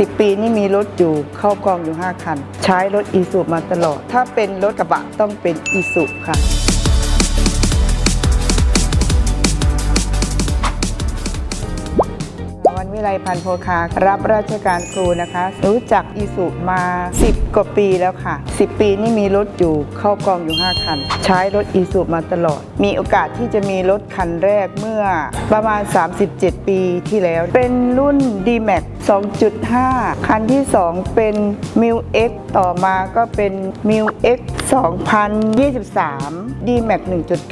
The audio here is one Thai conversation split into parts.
10 ปีนี่มีรถอยู่เข้ากองอยู่ 5 คัน ใช้รถอีสุมาตลอด ถ้าเป็นรถกระบะต้องเป็นอีสุค่ะ วันวิไลพันธ์โพคารับราชการครูนะคะ รู้จักอีสุมา 10 กว่าปีแล้วค่ะ 10 ปีนี่มีรถอยู่เข้ากองอยู่ 5 คัน ใช้รถอีสุมาตลอด มีโอกาสที่จะมีรถคันแรกเมื่อประมาณ 37 ปีที่แล้ว เป็นรุ่น D-Max 2.5 คันที่ 2 เป็น m i l X ต่อมาก็เป็น m i l X 2023 D-Max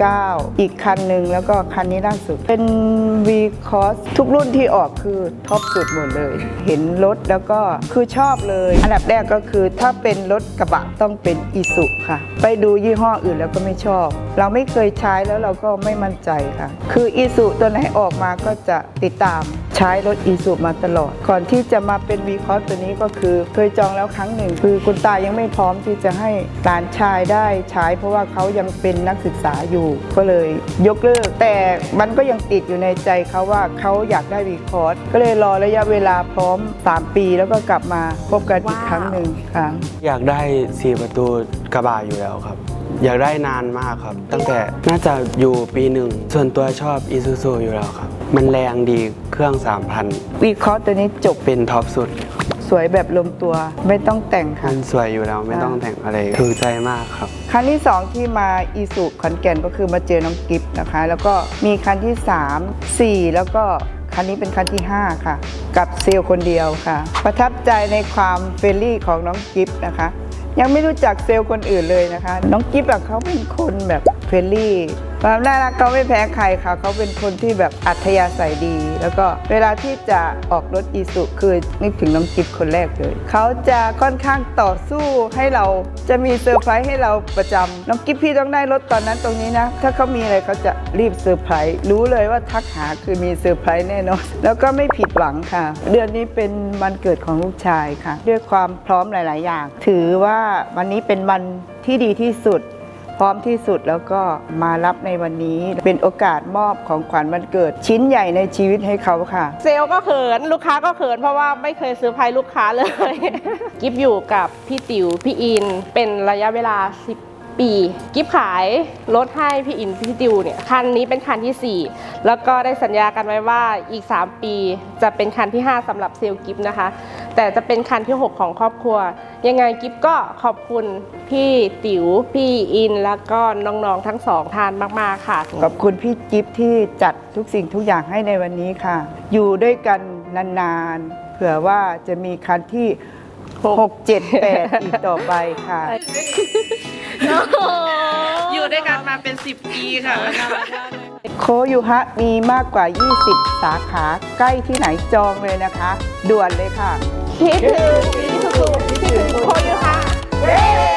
1.9 อีกคันหนึ่งแล้วก็คันนี้ล่าสุด เป็น V Cross ทุกรุ่นที่ออกคือท็อปสุดหมดเลย เห็นรถแล้วก็คือชอบเลย อันดับแรกก็คือถ้าเป็นรถกระบะต้องเป็นอีสุค่ะ ไปดูยี่ห้ออื่นแล้วก็ไม่ชอบ เราไม่เคยใช้แล้วเราก็ไม่มั่นใจค่ะ คืออีสุตัวไหนออกมาก็จะติดตาม ใช้รถอีสุมาตลอด ก่อนที่จะมาเป็น V Cross ตัวนี้ก็คือ เคยจองแล้วครั้งหนึ่ง คือคุณตายังไม่พร้อมที่จะให้หลานชายได้ใช้ เพราะว่าเขายังเป็นนักศึกษาอยู่ ก็เลยยกเลิก แต่มันก็ยังติดอยู่ในใจเขาว่าเขาอยากได้ V Cross ก็เลยรอระยะเวลาพร้อม 3 ปีแล้วก็กลับมาพบกันอีกครั้งหนึ่งค่ะอยากได้สี่ประตูกระบะอยู่แล้วครับอยากได้นานมากครับ ตั้งแต่น่าจะอยู่ปีหนึ่ง ส่วนตัวชอบอีซูซูอยู่แล้วครับ มันแรงดีเครื่อง 3,000 V Cross ตัวนี้จบเป็นท็อปสุด สวยแบบลมตัวไม่ต้องแต่งค่ะ มันสวยอยู่แล้วไม่ต้องแต่งอะไรถูกใจมากครับ คันที่ 2 ที่มาอีสุขอนแก่นก็คือมาเจอน้องกิฟต์นะคะ แล้วก็มีคันที่ 3 4 แล้วก็คันนี้เป็นคันที่ 5 ค่ะ กับเซลล์คนเดียวค่ะ ประทับใจในความเฟรนลี่ของน้องกิฟต์นะคะ ยังไม่รู้จักเซลล์คนอื่นเลยนะคะ น้องกิฟต์อะเขาเป็นคนแบบเฟรนลี่ ความน่ารักเขาไม่แพ้ใครค่ะ เขาเป็นคนที่แบบอัธยาศัยดี แล้วก็เวลาที่จะออกรถอีสุคือนึกถึงน้องกิฟคนแรกเลย เขาจะค่อนข้างต่อสู้ให้เราจะมีเซอร์ไพรส์ให้เราประจำน้องกิฟพี่ต้องได้รถตอนนั้นตรงนี้นะ ถ้าเขามีอะไรเขาจะรีบเซอร์ไพรส์รู้เลยว่าทักหาคือมีเซอร์ไพรส์แน่นอนแล้วก็ไม่ผิดหวังค่ะ เดือนนี้เป็นวันเกิดของลูกชายค่ะ ด้วยความพร้อมหลาย ๆ อย่าง ถือว่าวันนี้เป็นวันที่ดีที่สุด พร้อมที่สุดแล้วก็มารับในวันนี้เป็นโอกาสมอบของขวัญวันเกิด ชิ้นใหญ่ในชีวิตให้เขาค่ะ เซลล์ก็เขินลูกค้าก็เขินเพราะว่าไม่เคยซื้อร์ไพรส์ลูกค้าเลย กิฟอยู่กับพี่ติ๋วพี่อิน เป็นระยะเวลา 10 ปีกิฟขายรถให้พี่อินพี่ติวเนี่ยคันนี้เป็นคันทีสี่ 4 แล้วก็ได้สัญญากันไว้ว่าอีก 3 ปีจะเป็นคันที่ 5สำหรับเซลล์กิฟนะคะ แต่จะเป็นคันที่ 6 ของครอบครัว ยังไงกิฟก็ขอบคุณพี่ติ๋วพี่อิน แล้วก็น้องๆทั้งสองท่านมากๆค่ะ ขอบคุณพี่กิฟที่จัดทุกสิ่งทุกอย่างให้ในวันนี้ค่ะ อยู่ด้วยกันนานๆเผื่อว่าจะมีคันที่ 6 7 8 อีกต่อไปค่ะ อยู่ด้วยกันมาเป็น 10 ปีค่ะ โคยูฮะมีมากกว่า 20 สาขาใกล้ที่ไหนจองเลยนะคะ ด่วนเลยค่ะ คิดถึงพี่สุสุคิดถึงคนอยู่ค่ะ